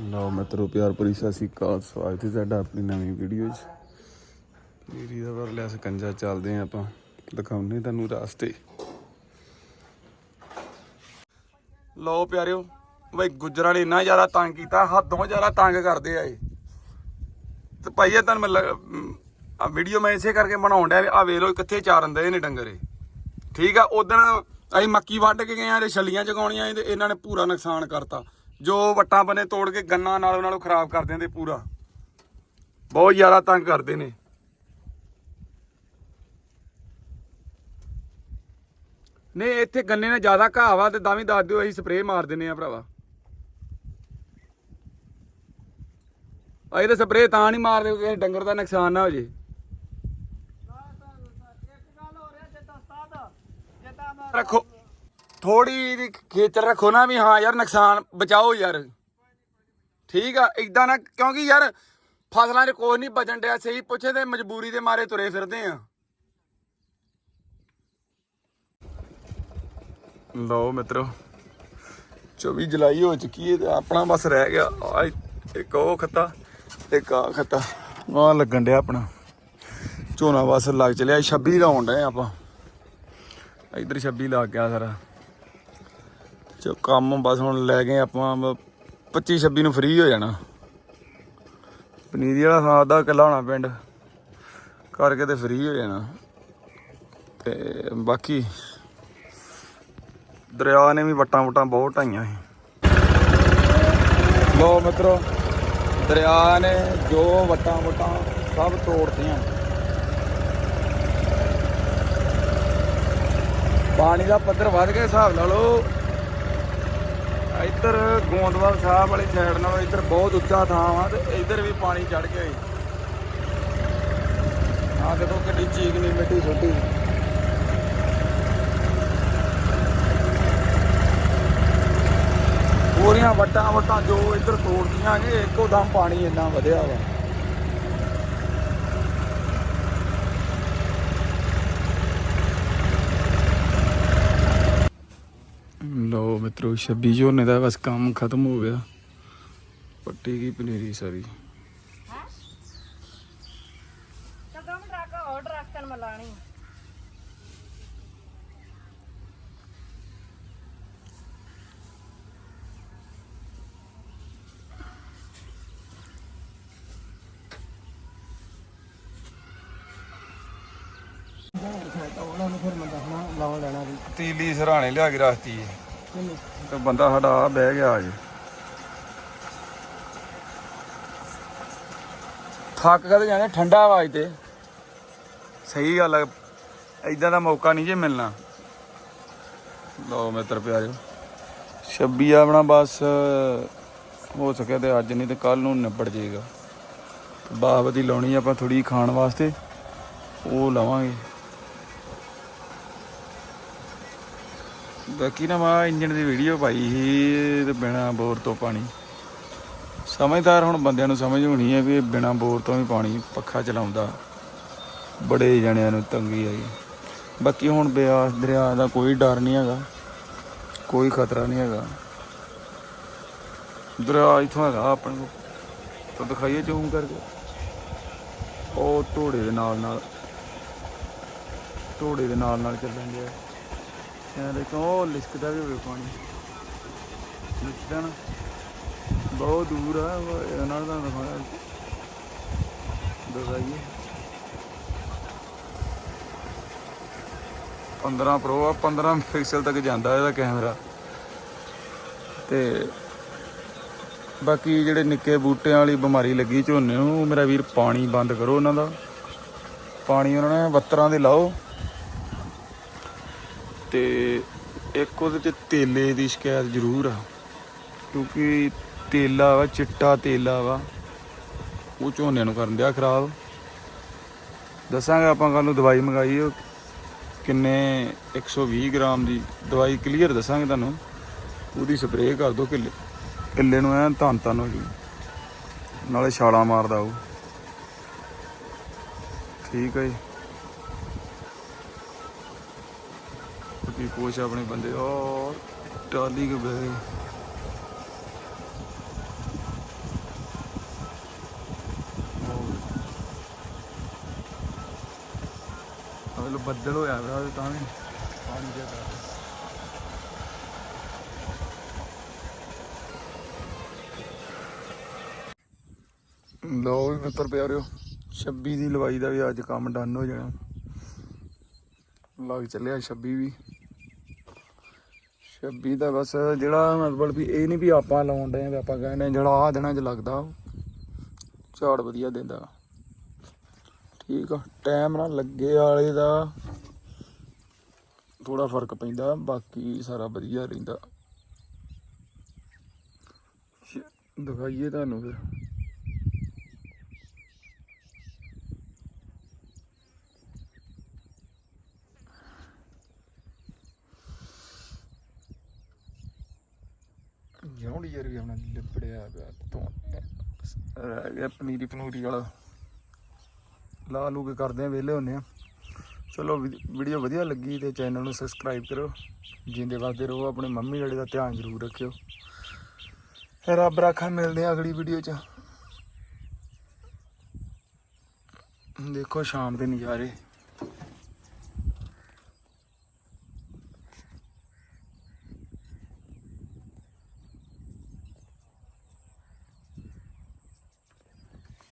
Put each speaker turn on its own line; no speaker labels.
ਲਓ ਮਿੱਤਰੋ, ਪਿਆਰ ਭਰੀ ਸਤਿ ਸ਼੍ਰੀ ਅਕਾਲ। ਸਵਾਗਤ ਹੈ ਤੁਹਾਡਾ ਆਪਣੀ ਨਵੀਂ ਵੀਡੀਓ 'ਚ। ਮੇਰੀ ਦਾ ਵਰ ਲਿਆ ਸਕੰਜਾ, ਚੱਲਦੇ ਆਂ ਆਪਾਂ। ਦਿਖਾਉਨੇ ਤੁਹਾਨੂੰ ਰਾਸਤੇ। ਲਓ ਪਿਆਰਿਓ, ਬਈ ਗੁੱਜਰਾਂ ਨੇ ਇੰਨਾ ਜ਼ਿਆਦਾ ਤੰਗ ਕੀਤਾ, ਹੱਦੋਂ ਜ਼ਿਆਦਾ ਤੰਗ ਕਰਦੇ ਆ ਇਹ। ਤੇ ਭਾਈ ਇਹ ਤੁਹਾਨੂੰ ਮੈਂ ਆ ਵੀਡੀਓ ਮੈਂ ਇਸੇ ਕਰਕੇ ਬਣਾਉਣ ਡਿਆ ਵੀ ਆ ਵੇਖ ਲਓ, ਕਿੱਥੇ ਚਾਰਨ ਦੇ ਨੇ ਡੰਗਰੇ। ਠੀਕ ਆ, ਉਦੋਂ ਅਸੀਂ ਮੱਕੀ ਵੱਢ ਕੇ ਗਏ ਆ ਤੇ ਛੱਲੀਆਂ ਜਗਾਉਣੀਆਂ ਤੇ ਇਹਨਾਂ ਨੇ ਪੂਰਾ ਨੁਕਸਾਨ ਕਰਤਾ। ਜੋ ਵੱਟਾਂ ਬਨੇ ਤੋੜ ਕੇ ਗੰਨਾ ਨਾਲੋਂ ਨਾਲੋਂ ਖਰਾਬ ਕਰ ਦਿੰਦੇ ਪੂਰਾ। ਬਹੁਤ ਜ਼ਿਆਦਾ ਤੰਗ ਕਰਦੇ ਨੇ। ਨਹੀਂ ਇੱਥੇ ਗੰਨੇ ਨਾਲ ਜ਼ਿਆਦਾ ਘਾਹ ਵਾ ਤੇ ਤਾਂ ਵੀ ਦੱਸ ਦਿਓ ਅਸੀਂ ਸਪਰੇਅ ਮਾਰ ਦਿੰਨੇ ਆ ਭਰਾਵਾ। ਅਸੀਂ ਤਾਂ ਸਪਰੇਅ ਤਾਂ ਨਹੀਂ ਮਾਰਦੇ ਕਿ ਕਿਸੇ ਡੰਗਰ ਦਾ ਨੁਕਸਾਨ ਨਾ ਹੋ ਜੇ। ਰੱਖੋ। ਥੋੜੀ ਦੀ ਖੇਚਲ ਰੱਖੋ ਨਾ ਵੀ ਹਾਂ ਯਾਰ ਨੁਕਸਾਨ ਬਚਾਓ ਯਾਰ। ਠੀਕ ਆ ਇਦਾਂ ਨਾ, ਕਿਉਂਕਿ ਯਾਰ ਫਸਲਾਂ 'ਚ ਕੋਈ ਨਹੀਂ ਬਚਣ ਡਿਆ, ਸਹੀ ਪੁੱਛੇ ਤੇ ਮਜਬੂਰੀ ਦੇ ਮਾਰੇ ਤੁਰੇ ਫਿਰਦੇ ਆ। ਲਓ ਮਿੱਤਰੋ 24 ਜੁਲਾਈ ਹੋ ਚੁੱਕੀ ਹੈ ਤੇ ਆਪਣਾ ਬਸ ਰਹਿ ਗਿਆ। ਇੱਕ ਉਹ ਖੱਤਾ ਇੱਕ ਆ ਖੱਤਾ। ਆ ਲੱਗਣ ਡਿਆ ਆਪਣਾ। ਝੋਨਾ ਬਸ ਲੱਗ ਚਲਿਆ 26 ਲਾਉਣ ਡਏ ਆਪਾਂ। ਇਧਰ 26 ਲੱਗ ਗਿਆ ਸਾਰਾ। ਚੋ ਕੰਮ ਬਸ ਹੁਣ ਲੈ ਗਏ ਆਪਾਂ 25 26 ਨੂੰ ਫ੍ਰੀ ਹੋ ਜਾਣਾ। ਪਨੀਰੀ ਵਾਲਾ ਸਾਦਾ ਦਾ ਕਿੱਲਾ ਹੋਣਾ ਪਿੰਡ। ਕਰਕੇ ਤੇ ਫ੍ਰੀ ਹੋ ਜਾਣਾ। ਤੇ ਬਾਕੀ ਦਰਿਆ ਨੇ ਵੀ ਵਟਾਂ ਵਟਾਂ ਬਹੁਤ ਢਾਈਆਂ ਸੀ। ਲੋ ਮਿੱਤਰੋ, ਦਰਿਆ ਨੇ ਜੋ ਵਟਾਂ ਵਟਾਂ ਸਭ ਤੋੜਤੀਆਂ। ਪਾਣੀ ਦਾ ਪੱਧਰ ਵੱਧ ਗਿਆ ਹਿਸਾਬ ਲਾ ਲਓ। ਇੱਧਰ ਗੋਂਦਵਾਲ ਸਾਹਿਬ ਵਾਲੀ ਸਾਈਡ ਨਾਲੋਂ ਇੱਧਰ ਬਹੁਤ ਉੱਚਾ ਥਾਂ ਵਾ ਤੇ ਇੱਧਰ ਵੀ ਪਾਣੀ ਚੜ ਗਿਆ ਈ ਆ ਦੇਖੋ ਕਿੱਡੀ ਚੀਕ ਨਹੀਂ ਮਿੱਟੀ ਛੋਟੀ ਪੂਰੀਆਂ ਵੱਟਾਂ ਵੱਟਾਂ ਜੋ ਇੱਧਰ ਤੋੜਦੀਆਂ ਨੇ, ਇੱਕੋ ਦਮ ਪਾਣੀ ਇੰਨਾ ਵਧਿਆ ਵਾ ਲੋ ਮਿੱਤਰੋ 26 ਝੋਨੇ ਦਾ ਬਸ ਕੰਮ ਖਤਮ ਹੋ ਗਿਆ ਪੱਟੀ ਗਈ ਪਨੀਰੀ ਸਾਰੀ
ਕਦਮ ਟਰੱਕ ਆਰਡਰ ਰੱਖਣ ਮਲਾਣੀ ਉਹਨਾਂ ਨੂੰ ਫਿਰ ਮੈਂ ਦੱਸਣਾ ਲਾਉਣ ਲੈਣਾ ਵੀ।
ਤੀਲੀ ਸਰਾਣੇ ਲਿਆ ਕੇ ਰੱਖਤੀ ਏ। ਤੇ ਬੰਦਾ ਸਾਡਾ ਆ ਬਹਿ ਗਿਆ ਅੱਜ ਥੱਕ ਕਦੇ ਜਾਂਦੇ ਠੰਡਾ ਆਵਾਜ਼ ਤੇ। ਸਹੀ ਗੱਲ ਹੈ ਇਦਾਂ ਦਾ ਮੌਕਾ ਨਹੀਂ ਜੇ ਮਿਲਣਾ। ਲਓ ਮਿੱਤਰ ਪਿਆਰਿਓ 26 ਆਪਣਾ ਬਸ, ਹੋ ਸਕਿਆ ਤੇ ਅੱਜ ਨਹੀਂ ਤੇ ਕੱਲ ਨੂੰ ਨਿਬੜ ਜਾਏਗਾ। ਬਾਵਦੀ ਲਾਉਣੀ ਆਪਾਂ ਥੋੜੀ ਖਾਣ ਵਾਸਤੇ, ਉਹ ਲਾਵਾਂਗੇ। ਬਾਕੀ ਨਾ ਮੈਂ ਇੰਜਨ ਦੀ ਵੀਡੀਓ ਪਾਈ ਸੀ ਤੇ ਬਿਨਾ ਬੋਰ ਤੋਂ ਪਾਣੀ। ਸਮਝਦਾਰ ਹੁਣ ਬੰਦਿਆਂ ਨੂੰ ਸਮਝ ਹੋਣੀ ਹੈ ਵੀ ਬਿਨਾ ਬੋਰ ਤੋਂ ਵੀ ਪਾਣੀ ਪੱਖਾ ਚਲਾਉਂਦਾ। ਬੜੇ ਜਣਿਆਂ ਨੂੰ ਤੰਗੀ ਆਈ। ਬਾਕੀ ਹੁਣ ਬਿਆਸ ਦਰਿਆ ਦਾ ਕੋਈ ਡਰ ਨਹੀਂ ਹੈਗਾ। ਕੋਈ ਖਤਰਾ ਨਹੀਂ ਹੈਗਾ। ਦਰਿਆ ਇਥੋਂ ਹੈਗਾ ਆਪਣੇ ਕੋਲ। ਤਾਂ ਦਿਖਾਈਏ ਜ਼ੂਮ ਕਰਕੇ। ਉਹ ਢੋੜੇ ਦੇ ਨਾਲ ਨਾਲ ਢੋੜੇ ਦੇ ਨਾਲ ਨਾਲ ਚੱਲਣ ਡਿਆ। ਇਹ ਦੇਖੋ, ਉਹ ਲਿਸ਼ਕਦਾ ਵੀ ਹੋਵੇ ਪਾਣੀ। ਲਿਸ਼ਕਦਾ ਨਾ। ਬਹੁਤ ਦੂਰ ਆ ਇਹਨਾਂ ਨਾਲ ਤਾਂ ਦਿਖਾਇਆ ਦਿਖਾਈਏ। 15 ਪ੍ਰੋ ਆ 15 ਪਿਕਸਲ ਤੱਕ ਜਾਂਦਾ ਇਹਦਾ ਕੈਮਰਾ ਤੇ ਬਾਕੀ ਜਿਹੜੇ ਨਿੱਕੇ ਬੂਟਿਆਂ ਵਾਲੀ ਬਿਮਾਰੀ ਲੱਗੀ ਝੋਨੇ ਨੂੰ, ਉਹ ਮੇਰਾ ਵੀਰ ਪਾਣੀ ਬੰਦ ਕਰੋ ਉਹਨਾਂ ਦਾ। ਪਾਣੀ ਉਹਨਾਂ ਨੇ ਬੱਤਰਾਂ ਦੇ ਲਾਓ। ਤੇ ਇੱਕ ਉਹਦੇ ਤੇ ਤੇਲੇ ਦੀ ਸ਼ਿਕਾਇਤ ਜ਼ਰੂਰ ਆ। ਕਿਉਂਕਿ ਤੇਲਾ ਵਾ, ਚਿੱਟਾ ਤੇਲਾ ਵਾ। ਉਹ ਝੋਨੇ ਨੂੰ ਕਰਨ ਦਿਆ ਖਰਾਬ। ਦੱਸਾਂਗੇ ਆਪਾਂ ਕੱਲ ਨੂੰ ਦਵਾਈ ਮੰਗਾਈ, ਉਹ ਕਿੰਨੇ 120 ਗ੍ਰਾਮ ਦੀ ਦਵਾਈ ਕਲੀਅਰ ਦੱਸਾਂਗੇ ਤੁਹਾਨੂੰ। ਉਹਦੀ ਸਪਰੇਅ ਕਰ ਦਿਓ ਕਿੱਲੇ ਕਿੱਲੇ ਨੂੰ ਐ ਧੰਨ ਧੰਨ ਹੋ ਜੂ। ਨਾਲੇ ਛਾਲਾਂ ਮਾਰਦਾ ਉਹ। ਠੀਕ ਹੈ ਜੀ। ਕੋਚ ਆਪਣੇ ਬੰਦੇ। ਔਰ ਟਾਲੀ ਕੇ ਬਹਿ ਲੋ ਬੱਦਲ ਹੋਇਆ ਵਾ ਤਾਂ ਵੀ। ਪਾਣੀ ਦੇ ਦਾ ਲੋ ਵੀ ਮਿੱਤਰ ਪਿਆਰਿਓ 26 ਦੀ ਲਵਾਈ ਦਾ ਵੀ ਅੱਜ ਕੰਮ ਡਨ ਹੋ ਜਾਣਾ। ਲੱਗ ਚੱਲਿਆ 26 ਵੀ। 26 ਦਾ ਬਸ ਜਿਹੜਾ ਮਤਲਬ ਵੀ ਇਹ ਨਹੀਂ ਵੀ ਆਪਾਂ ਲਾਉਣ ਡਏ ਆ ਵੀ ਆਪਾਂ ਕਹਿੰਦੇ ਜਿਹੜਾ ਆ ਦਿਨਾਂ 'ਚ ਲੱਗਦਾ ਝਾੜ ਵਧੀਆ ਦਿੰਦਾ। ਠੀਕ ਆ ਟਾਈਮ ਨਾਲ ਲੱਗੇ ਵਾਲੇ ਦਾ ਥੋੜਾ ਫ਼ਰਕ ਪੈਂਦਾ, ਬਾਕੀ ਸਾਰਾ ਵਧੀਆ ਰਹਿੰਦਾ। ਦਿਖਾਈਏ ਤੁਹਾਨੂੰ ਫਿਰ। ਜੌਂਡੀ ਯਾਰ ਵੀ ਆਪਣਾ ਲਿਬੜਿਆ ਪਿਆ ਤੋਂ। ਰਹਿ ਗਿਆ ਪਨੀਰੀ ਪਨੂਰੀ ਵਾਲਾ। ਲਾ ਲੂ ਕੇ ਕਰਦੇ ਆ, ਵਿਹਲੇ ਹੁੰਨੇ ਆ। ਚਲੋ ਵੀਡੀਓ ਵਧੀਆ ਲੱਗੀ ਤੇ ਚੈਨਲ ਨੂੰ ਸਬਸਕ੍ਰਾਈਬ ਕਰੋ ਜਿੰਦੇ ਵਾਸਤੇ ਰਹੋ, ਆਪਣੇ ਮੰਮੀ ਡੈਡੀ ਦਾ ਧਿਆਨ ਜ਼ਰੂਰ ਰੱਖਿਓ। ਰੱਬ ਰਾਖਾ, ਮਿਲਦੇ ਆ ਅਗਲੀ ਵੀਡੀਓ 'ਚ। ਦੇਖੋ, ਸ਼ਾਮ ਦੇ ਨਜ਼ਾਰੇ।